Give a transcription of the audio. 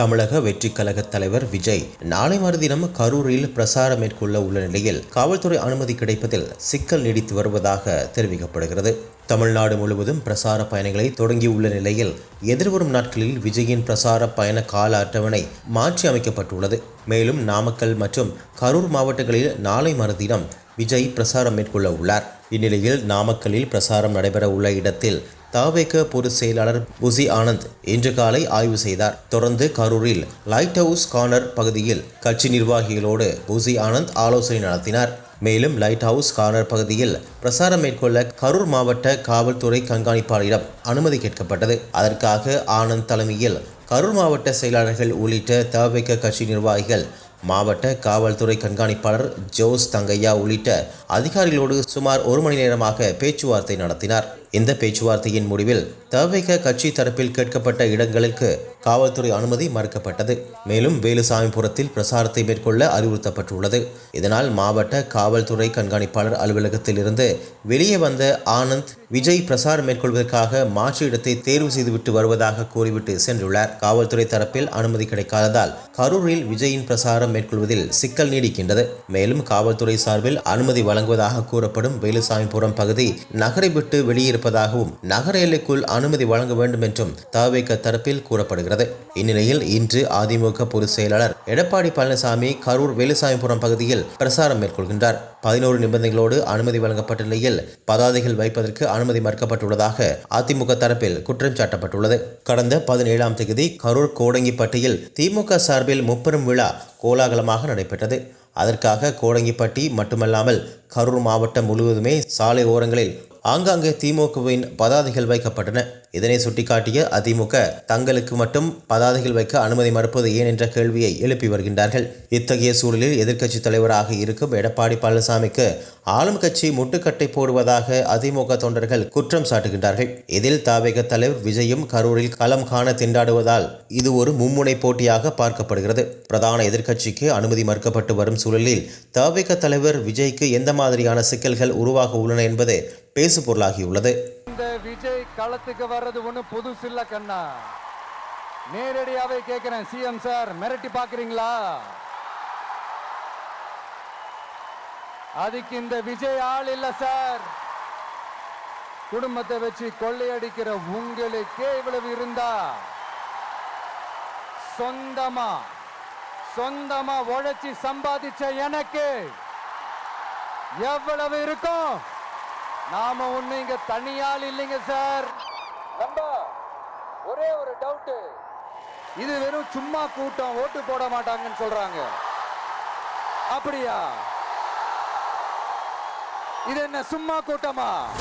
தமிழக வெற்றி கழக தலைவர் விஜய் நாளை மறுதினம் கரூரில் பிரசாரம் மேற்கொள்ள உள்ள நிலையில் காவல்துறை அனுமதி கிடைப்பதில் சிக்கல் நீடித்து வருவதாக தெரிவிக்கப்படுகிறது. தமிழ்நாடு முழுவதும் பிரசார பயணங்களை தொடங்கியுள்ள நிலையில் எதிர்வரும் நாட்களில் விஜயின் பிரசார பயண கால அட்டவணை மாற்றி அமைக்கப்பட்டுள்ளது. மேலும் நாமக்கல் மற்றும் கரூர் மாவட்டங்களில் நாளை மறுதினம் விஜய் பிரசாரம் மேற்கொள்ள உள்ளார். இந்நிலையில் நாமக்கல்லில் பிரசாரம் நடைபெற உள்ள இடத்தில் தாவேக பொதுச் செயலாளர் புசி ஆனந்த் இன்று காலை ஆய்வு செய்தார். தொடர்ந்து கரூரில் லைட் ஹவுஸ் கார்னர் பகுதியில் கட்சி நிர்வாகிகளோடு புசி ஆனந்த் ஆலோசனை நடத்தினார். மேலும் லைட் ஹவுஸ் கார்னர் பகுதியில் பிரசாரம் மேற்கொள்ள கரூர் மாவட்ட காவல்துறை கண்காணிப்பாளரிடம் அனுமதி கேட்கப்பட்டது. அதற்காக ஆனந்த் தலைமையில் கரூர் மாவட்ட செயலாளர்கள் உள்ளிட்ட தவிக கட்சி நிர்வாகிகள் மாவட்ட காவல்துறை கண்காணிப்பாளர் ஜோஸ் தங்கையா உள்ளிட்ட அதிகாரிகளோடு சுமார் ஒரு மணி நேரமாக பேச்சுவார்த்தை நடத்தினார். இந்த பேச்சுவார்த்தையின் முடிவில் தவிக கட்சி தரப்பில் கேட்கப்பட்ட இடங்களுக்கு காவல்துறை அனுமதி மறுக்கப்பட்டது. மேலும் வேலுசாமிபுரத்தில் பிரசாரத்தை மேற்கொள்ள அறிவுறுத்தப்பட்டுள்ளது. இதனால் மாவட்ட காவல்துறை கண்காணிப்பாளர் அலுவலகத்திலிருந்து வெளியே வந்த ஆனந்த் விஜய் பிரசாரம் மேற்கொள்வதற்காக மாற்று இடத்தை தேர்வு செய்துவிட்டு வருவதாக கூறிவிட்டு சென்றுள்ளார். காவல்துறை தரப்பில் அனுமதி கிடைக்காததால் கரூரில் விஜயின் பிரசாரம் மேற்கொள்வதில் சிக்கல் நீடிக்கின்றது. மேலும் காவல்துறை சார்பில் அனுமதி வழங்குவதாக கூறப்படும் வேலுசாமிபுரம் பகுதி நகரை விட்டு வெளியிருப்பதாகவும் நகர எல்லைக்குள் அனுமதி வழங்க வேண்டும் என்றும் தவிக தரப்பில் கூறப்படுகிறது. இந்நிலையில் இன்று அதிமுக பொதுச் செயலாளர் எடப்பாடி பழனிசாமி கரூர் வேலுசாமிபுரம் பகுதியில் பிரசாரம் மேற்கொள்கின்றார். பதினோரு நிபந்தனைகளோடு அனுமதி வழங்கப்பட்ட நிலையில் பதாதைகள் வைப்பதற்கு அனுமதி மறுக்கப்பட்டுள்ளதாக அதிமுக தரப்பில் குற்றம் சாட்டப்பட்டுள்ளது. கடந்த பதினேழாம் தேதி கரூர் கோடங்கிப்பட்டியில் திமுக சார்பில் முப்பெரும் விழா கோலாகலமாக நடைபெற்றது. அதற்காக கோடங்கிப்பட்டி மட்டுமல்லாமல் கரூர் மாவட்டம் முழுவதுமே சாலை ஓரங்களில் ஆங்காங்கே திமுகவின் பதாதைகள் வைக்கப்பட்டன. இதனை சுட்டிக்காட்டிய அதிமுக தங்களுக்கு மட்டும் பதாதைகள் வைக்க அனுமதி மறுப்பது ஏன் என்ற கேள்வியை எழுப்பி வருகின்றார்கள். இத்தகைய சூழலில் எதிர்க்கட்சித் தலைவராக இருக்கும் எடப்பாடி பழனிசாமிக்கு ஆளும் கட்சி முட்டுக்கட்டை போடுவதாக அதிமுக தொண்டர்கள் குற்றம் சாட்டுகின்றார்கள். இதில் தாவேக தலைவர் விஜயும் கரூரில் களம் காண திண்டாடுவதால் இது ஒரு மும்முனை போட்டியாக பார்க்கப்படுகிறது. பிரதான எதிர்க்கட்சிக்கு அனுமதி மறுக்கப்பட்டு வரும் சூழலில் தாவேக தலைவர் விஜய்க்கு எந்த மாதிரியான சிக்கல்கள் உருவாக உள்ளன என்பது பேசு பொருளாகியுள்ளது இந்த விஜய் களத்துக்கு வர்றது ஒண்ணு புதுசு இல்ல கண்ணா. நேரடியாவே கேக்குறேன் சிஎம் சார் மிரட்டி பாக்குறீங்களா? அதுக்கு இந்த விஜய் ஆள் இல்ல சார். குடும்பத்தை வச்சு கொள்ளையடிக்கிற உங்களுக்கே இவ்வளவு இருந்தா? சொந்தமா சொந்தமா உழைச்சி சம்பாதிச்ச எனக்கு எவ்வளவு இருக்கும்? நாம ஒண்ணு இங்க தனியால் இல்லைங்க சார். நம்ப ஒரே ஒரு டவுட் இது வெறும் சும்மா கூட்டம் ஓட்டு போட மாட்டாங்கன்னு சொல்றாங்க. அப்படியா? இது என்ன சும்மா கூட்டமா?